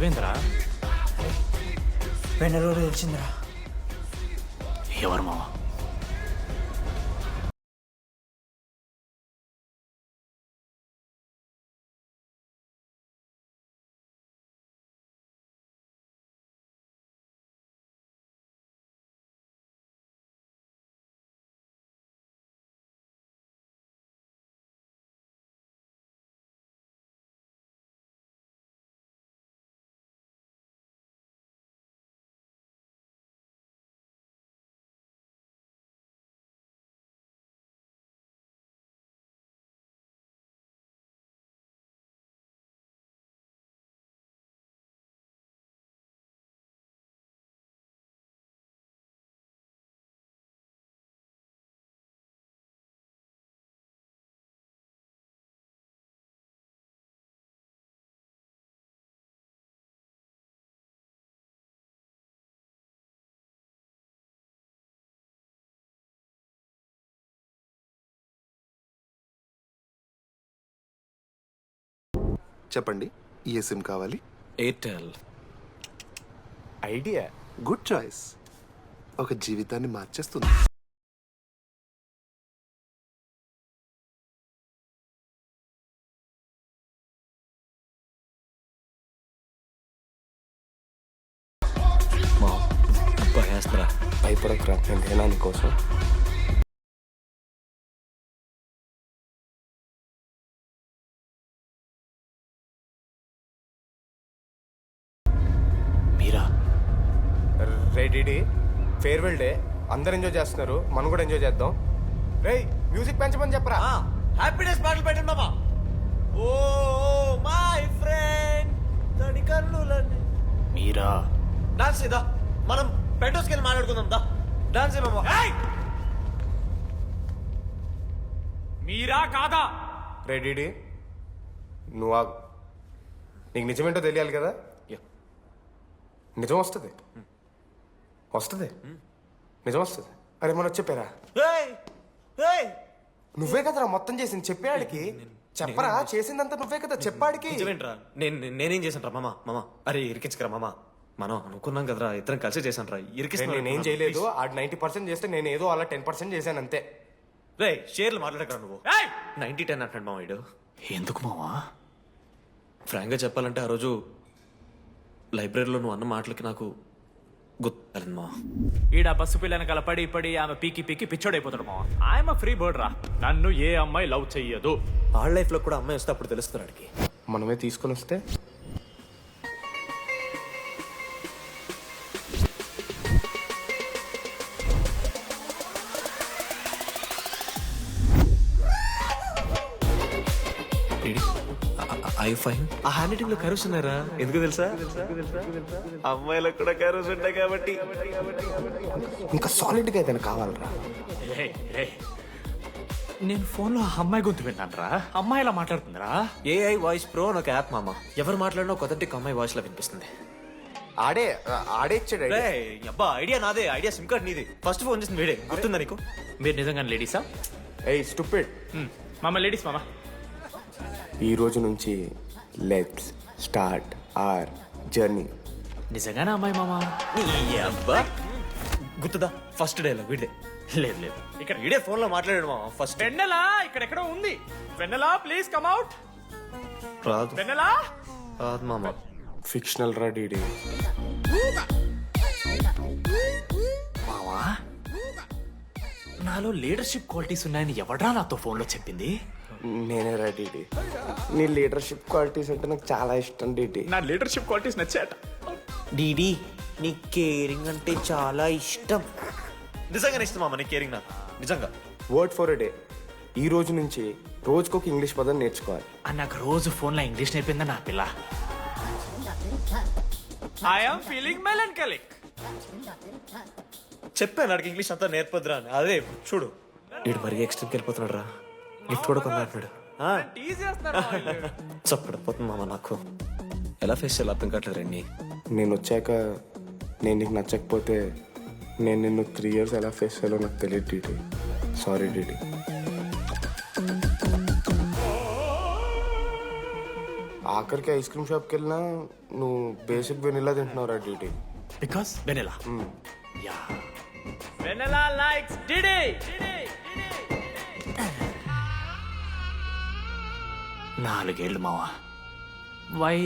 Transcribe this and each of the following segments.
ఏమైందిరా? వెన్నెలలో తెలిసిందిరా ఎవరు మావా? చెప్పండి. ఏ సిమ్ కావాలి? Airtel idea. Good choice. ఒక జీవితాన్ని మార్చేస్తుంది. మా భయేస్తరా భయపడకురా నేను కోసం. Farewell day. అందరు ఎంజాయ్ చేస్తున్నారు. మనం కూడా ఎంజాయ్ చేద్దాం. రేయ్ మ్యూజిక్ పెంచమని చెప్పరా? హ్యాపీనెస్ పాటలు పెట్టండి మామ ఓ మై ఫ్రెండ్ తడి కన్నులన్నీ మీరా? డాన్స్ ఇదా మనం పెంటోస్కి వెళ్ళి మాట్లాడుకుందాం. దా. డాన్స్ ఏ మామ మీరా కాదా? రెడీ నువ్వు ఆగు. నీకు నిజమేంటో తెలియాలి కదా? నిజం వస్తుంది. వస్తుంది. నిజం వస్తుంది. అరే మొన్న చెప్పారా? ఏయ్! ఏయ్! నువ్వే కదరా మొత్తం చేసింది? చెప్పాడికి చెప్పరా? చేసిందంతా నువ్వే కదా చెప్పాడికి? నిజమేంట్రా? నేను నేనేం చేశాను రా మామ మామ అరే ఇరికించకరా మామ. మనం అనుకున్నాం కదరా ఇద్దరం కలిసి చేశాను రా నేను- నేనేం చేయలేదు ఆడు నైన్టీ పర్సెంట్ చేస్తే నేను ఏదో అలా టెన్ పర్సెంట్ చేశాను అంతే. రే షేర్లు మాట్లాడకరా నువ్వు. నైన్టీ టెన్ అంటాడు మామ ఇడు ఎందుకు మావా ఫ్రాంక్గా చెప్పాలంటే ఆ రోజు లైబ్రరీలో నువ్వు అన్న మాటలకి నాకు గుర్తు మా ఈడ బస్సు పిల్లని కల పడి పడి ఆమె పీకి పీకి పిచ్చోడైపోతాడు మావా. ఆయమ ఫ్రీ బర్డ్ రా. నన్ను ఏ అమ్మాయి లవ్ చెయ్యదు. ఆళ్ళ లైఫ్లో కూడా అమ్మాయి వస్తే అప్పుడు తెలుస్తుంది వాడికి మనమే తీసుకొని వస్తే ఫైన్ ఆ హ్యాండ్ రైటింగ్లో కరోస్ ఉన్నారా ఎందుకు తెలుసా? అమ్మాయిలకు కూడా కరోస్ ఉంటాయి కాబట్టి. ఇంకా సాలిడ్గా ఏదైనా కావాలరా. నేను ఫోన్లో ఆ అమ్మాయి గొంతు విన్నాను రా అమ్మాయి ఇలా మాట్లాడుతుందిరా? ఏఐ వాయిస్ ప్రో అని ఒక యాప్ మామ. ఎవరు మాట్లాడినా అథెంటిక్ అమ్మాయి వాయిస్లో వినిపిస్తుంది. ఆడే ఆడే ఇచ్చాడు idea. రేయ్, అబ్బా ఐడియా నాదే. ఐడియా సిమ్ కార్డ్ నీది. ఫస్ట్ ఫోన్ చేసింది వీడే. గుర్తుందా నీకు? మీరు నిజంగా లేడీసా ఏయ్ స్టూపిడ్ మామ లేడీస్ మామ. ఈ రోజు నుంచి లెట్స్ స్టార్ట్ ఆర్ జర్నీ నిజంగానే అమ్మాయి మామ? నీ అబ్బా! గుర్తుదా? ఫస్ట్ డే వీడే లేదు లేదు. ఇక్కడ వీడే ఫోన్లో మాట్లాడాడు మామ ఫస్ట్ వెన్నెలా? ఇక్కడెక్కడో ఉంది. వెన్నెలా? ప్లీజ్ కమ్ అవుట్ రాదు. వెన్నెలా? రాదు మామ. ఫిక్షనల్ రా డీడీ మావా నాలో లీడర్షిప్ క్వాలిటీస్ ఉన్నాయని ఎవడ్రా నాతో ఫోన్లో చెప్పింది? నేనే రా డీడీ నీ లీడర్షిప్ క్వాలిటీస్ అంటే నాకు చాలా ఇష్టం డీడీ నా లీడర్షిప్ క్వాలిటీస్ నచ్చాట డీడీ నీ కేరింగ్ అంటే చాలా ఇష్టం. నిజంగానే ఇష్టం మామ నీ కేరింగ్ నాకు? నిజంగా. వర్డ్ ఫర్ డే ఈ రోజు నుంచి రోజుకొక ఇంగ్లీష్ పదం నేర్చుకోవాలి. ఆ నాకు రోజు ఫోన్లో ఇంగ్లీష్ నేర్పిందా నా పిల్ల? ఐఎమ్ ఫీలింగ్ మెలంకలిక్ చెప్పాను నాకు ఇంగ్లీష్ అంతా నేర్పొద్దురా అని. అదే చూడు. వీడు మరీ ఎక్స్ట్రీమ్కి వెళ్ళిపోతున్నాడు రా గిఫ్ట్ కూడా కొన్నాడు చప్పడిపోతుంది మామ నాకు. ఎలా ఫేస్ చేయాలి అర్థం కావట్లేదు రండి. నేను వచ్చాక నేను నీకు నచ్చకపోతే నేను నిన్ను త్రీ ఇయర్స్ ఎలా ఫేస్ చేయాలో నాకు తెలియదు డీడీ సారీ డీడీ ఆఖరికి ఐస్ క్రీమ్ షాప్కి వెళ్ళినా నువ్వు బేసిక్ వెనిలా తింటున్నావు రా duty because vanilla yeah vanilla likes DD నాలుగేళ్ళు మావా. వై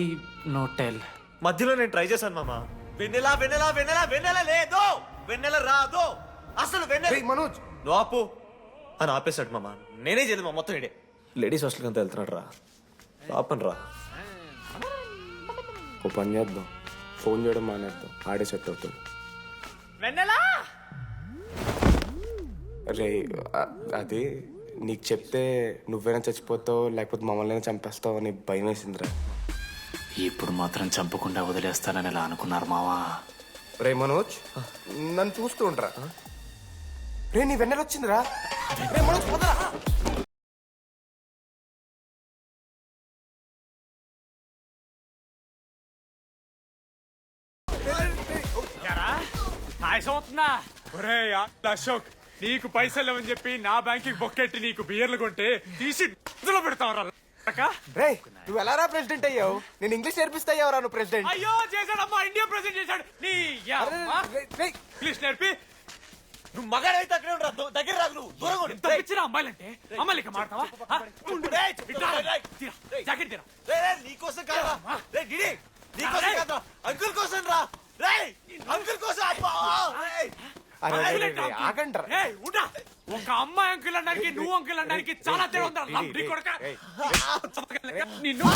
నో టెల్ మధ్యలో నేను ట్రై చేశాను మామ. వెన్నెలా వెన్నెలా వెన్నెలా వెన్నెల లేదు వెన్నెల రాదు అసలు వెన్నెల మనోజ్! నువ్వు ఆపు. అని ఆపేశాడు మామ. నేనే చేయలేదు మా మొత్తం ఇడే. లేడీస్ హాస్టల్కి అంతా వెళ్తున్నాడు రా. పాపన్ రా ఓ పని చేద్దాం. ఫోన్ చేయడం మానేద్దాం. ఆడే సెట్ అవుతాడు వెన్నెలా? రే అది నీకు చెప్తే నువ్వైనా చచ్చిపోతావు లేకపోతే మమ్మల్ని చంపేస్తావు అని భయం వేసిందిరా ఇప్పుడు మాత్రం చంపకుండా వదిలేస్తానని ఎలా అనుకున్నారు మావా రే మనోజ్ నన్ను చూస్తూ ఉంటారా రే నీ వెన్నెల వచ్చిందిరా రే మనోజ్ అవుతుందా ఒరే అశోక్ నీకు పైసలు లేవని చెప్పి నా బ్యాంకింగ్ బొక్కెట్టి నీకు బియర్లు కొంటే తీసి ఇందులో పెడతావరా రే నువ్వు ఎలా రా ప్రెసిడెంట్ అయ్యావు? నేను ఇంగ్లీష్ నేర్పిస్తా అయ్యావు నువ్వు ప్రెసిడెంట్. అయ్యో చేశాడమ్మా ఇండియా ప్రెసిడెంట్ చేశాడు. నీ యమ్మ. ఇంగ్లీష్ నేర్పి. నువ్వు మగాడైతే అక్కడే ఉండరా? దగ్గర రాదు నువ్వు. దూరంగా ఉండు. ఎంత పిచ్చిన అమ్మాయిలంటే? అమ్మాయిలు ఇక మాడతావా ఆ? రేయ్, ఇట్లా రా. రేయ్, తీరా. జాకెట్ తీరా. రేయ్, రేయ్, నీకోసం కాదురా. రేయ్, గిడి నీకోసం రేయ్. అంకుల్ కోసం రా. రేయ్ అంకుల్ కోసం అబ్బా రేయ్. అరే, అరే, అరే, అంకుల్ అరే, ఆగండ్రా. ఏయ్, ఉండా. ఒక అమ్మాయి అంకుల్ అనడానికి నువ్వు అంకుల్ అనడానికి చాలా తేడా ఉందా? లంబడి కొడక. నిన్ను.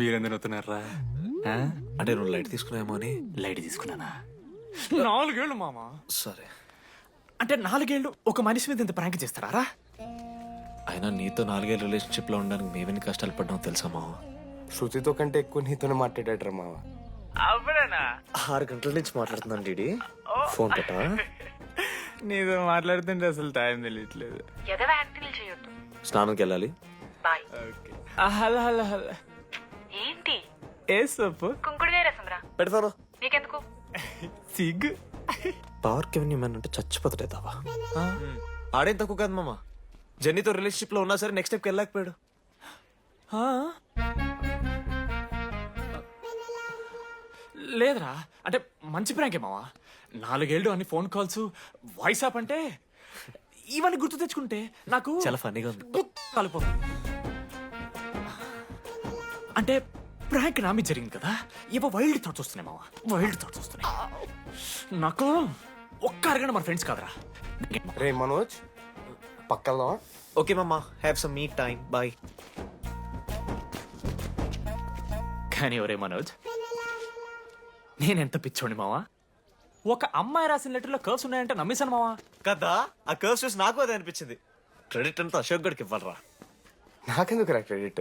మీరెందుకు నవ్వుతున్నారా అంటే నువ్వు లైట్ తీసుకున్నామో అని? లైట్ తీసుకున్నానా? నాలుగేళ్ళు మామా. సరే. అంటే నాలుగేళ్ళు ఒక మనిషి మీద ఇంత ప్రాంక్ చేస్తారా? అయినా నీతో నాలుగేళ్ళ రిలేషన్షిప్లో ఉండడానికి మేమెన్ని కష్టాలు పడ్డామో తెలుసా మావ? శృతితో కంటే ఎక్కువ నీతోనే మాట్లాడాడు మావ. ఆరు గంటల నుంచి మాట్లాడుతున్నాను డీడీ ఫోన్ పెట్టా నీతో మాట్లాడుతుంటే అసలు టైం తెలియట్లేదు. స్నానంకి వెళ్ళాలి. Hello hello hello. ఏ సొప్పు కుంకుడుగాయ రసంరా పెడతాను. నీకెందుకు? సిగ్గు. పవర్ కెవెన్ మ్యాన్ అంటే చచ్చిపోతాడే దావా ఆడేం తక్కువ కాదు మామ. జెన్నీతో రిలేషన్షిప్లో ఉన్నా సరే నెక్స్ట్ స్టెప్కి వెళ్ళలేకపోయాడు. ఆ? లేదురా. అంటే మంచి ప్రాంకే మావా నాలుగేళ్ళు అన్ని ఫోన్ కాల్స్ వాయిస్ యాప్ అంటే ఇవన్నీ గుర్తు తెచ్చుకుంటే నాకు చాలా ఫన్నీగా ఉంది. కలిపోతుంది. అంటే ప్రాంక్ నా మీద జరిగింది కదా? ఇవ వైల్డ్ థాట్స్ వస్తున్నాయి మావా. వైల్డ్ థాట్స్ వస్తున్నాయి. నాకు ఒక్క అరగంట మన ఫ్రెండ్స్ కాదరా. రే మనోజ్ పక్కలో. ఓకే మామ have some me time bye కానీ ఒరే మనోజ్ నేనెంత పిచ్చోండి మావా? ఒక అమ్మాయి రాసిన లెటర్లో కర్వ్స్ ఉన్నాయంటే నమ్మేశాను మావా. కదా? ఆ కర్వ్స్ చూసి నాకు అదే అనిపించింది. క్రెడిట్ అంతా అశోక్ గడికి ఇవ్వాలరా. నాకెందుకు రా క్రెడిట్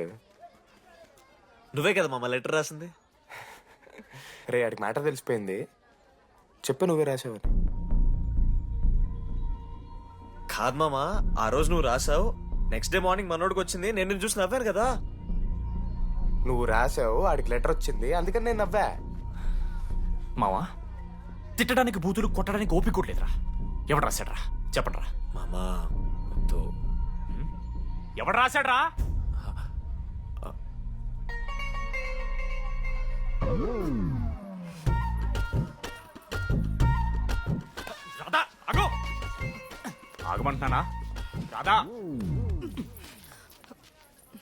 నువ్వే కదా మామ లెటర్ రాసింది? రే ఆడికి మ్యాటర్ తెలిసిపోయింది. చెప్పు నువ్వే రాసావని. కాదు మామ ఆ రోజు నువ్వు రాసావు. నెక్స్ట్ డే మార్నింగ్ మనోడికి వచ్చింది. నేను నిన్ను చూసి నవ్వాను కదా. నువ్వు రాసావు ఆడికి లెటర్ వచ్చింది. అందుకని నేను నవ్వా. మావా తిట్టడానికి బూతులు కొట్టడానికి ఓపిక కూడా లేదురా. ఎవడు రాశాడ్రా? చెప్పండి రా మామా వద్దు. ఎవడు రాశాడ్రా? రాధా అగో ఆగమంటున్నానా? రాధా.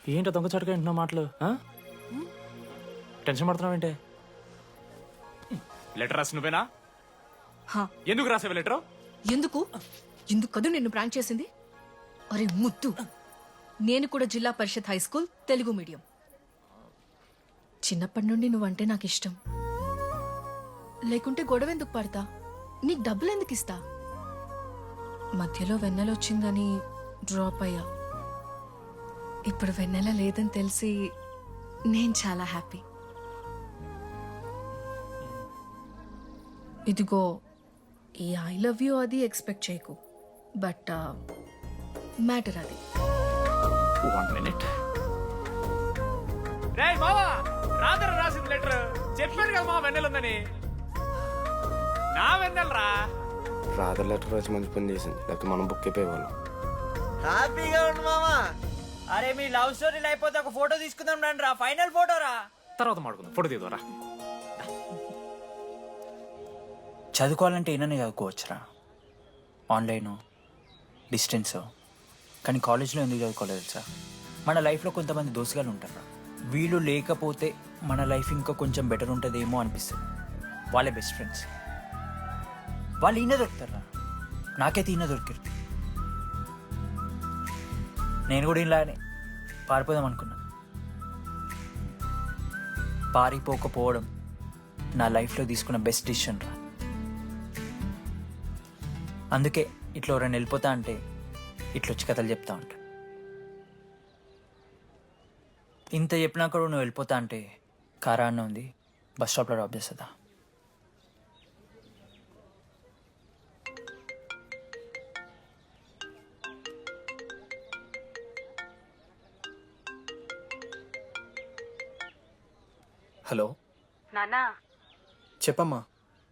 ఏంటో దొంగచాటుగా వింటున్నా మాటలు ఆ? టెన్షన్ పడుతున్నావేంటే లెటర్ రాసి నువ్వేనా? హా, ఎందుకు రాసావు లెటర్? ఎందుకు? ఎందుకు కదూ నిన్ను ప్రాంక్ చేసింది? అరే ముద్దు. నేను కూడా Zilla Parishad high school Telugu medium. చిన్నప్పటి నుండి నువ్వంటే నాకు ఇష్టం లేకుంటే గొడవ ఎందుకు పడతా? నీకు డబ్బులు ఎందుకు ఇస్తా? మధ్యలో వెన్నెల వచ్చిందని డ్రాప్ అయ్యా. ఇప్పుడు వెన్నెల లేదని తెలిసి నేను చాలా హ్యాపీ. ఇదిగో ఈ ఐ లవ్ యూ అది ఎక్స్పెక్ట్ చేయకు. బట్ మ్యాటర్ అది. వన్ మినిట్ రే మావా! రాదర రాసింది లెటర్ చెప్పాను కదా మా వెన్నెల ఉందని. నా వెన్నెలరా? రాధర్ లెటర్ వచ్చి మంచి పని చేసింది. లేకపోతే మనం బుక్ అయిపోయేవాళ్ళం హ్యాపీగా ఉండు మామా. అరే మీ లవ్ స్టోరీ అయిపోతే ఒక ఫోటో తీసుకుందాం రండి రా. ఫైనల్ ఫోటో రా. తర్వాత మాడుకుందాం ఫోటో తీద్దారా చదువుకోవాలంటే ఏమైనా చదువుకోవచ్చురా. ఆన్లైన్ డిస్టెన్స్ కానీ కాలేజ్లో ఎందుకు చదువుకోలేదు తెలుసా? మన లైఫ్లో కొంతమంది దోస్తుగాలు ఉంటారు వీళ్ళు లేకపోతే మన లైఫ్ ఇంకా కొంచెం బెటర్ ఉంటుందేమో అనిపిస్తుంది. వాళ్ళే బెస్ట్ ఫ్రెండ్స్ వాళ్ళు ఈయన దొరుకుతారా? నాకైతే ఈయన దొరికారు. నేను కూడా ఇలానే పారిపోదాం అనుకున్నా. పారిపోకపోవడం నా లైఫ్లో తీసుకున్న బెస్ట్ డిసిషన్ రా. అందుకే ఇట్లా ఎవరైనా వెళ్ళిపోతా అంటే ఇట్లా వచ్చి కథలు చెప్తా ఉంటా. ఇంత చెప్పినా కూడా నువ్వు వెళ్ళిపోతా అంటే కారా అన్న ఉంది. బస్ స్టాప్లో డ్రాప్ చేస్తుందా హలో? నాన్నా. చెప్పమ్మా.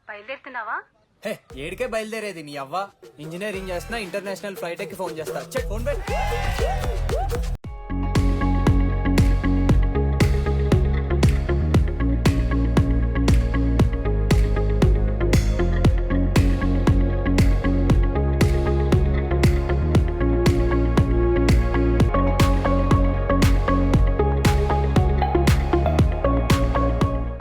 బయలుదేరుతున్నావా? హే ఏడికే బయలుదేరేది నీ అవ్వ? ఇంజనీరింగ్ చేస్తున్నా ఇంటర్నేషనల్ ఫ్లైట్ ఎక్కి ఫోన్ చేస్తా. చెక్ ఫోన్ పెట్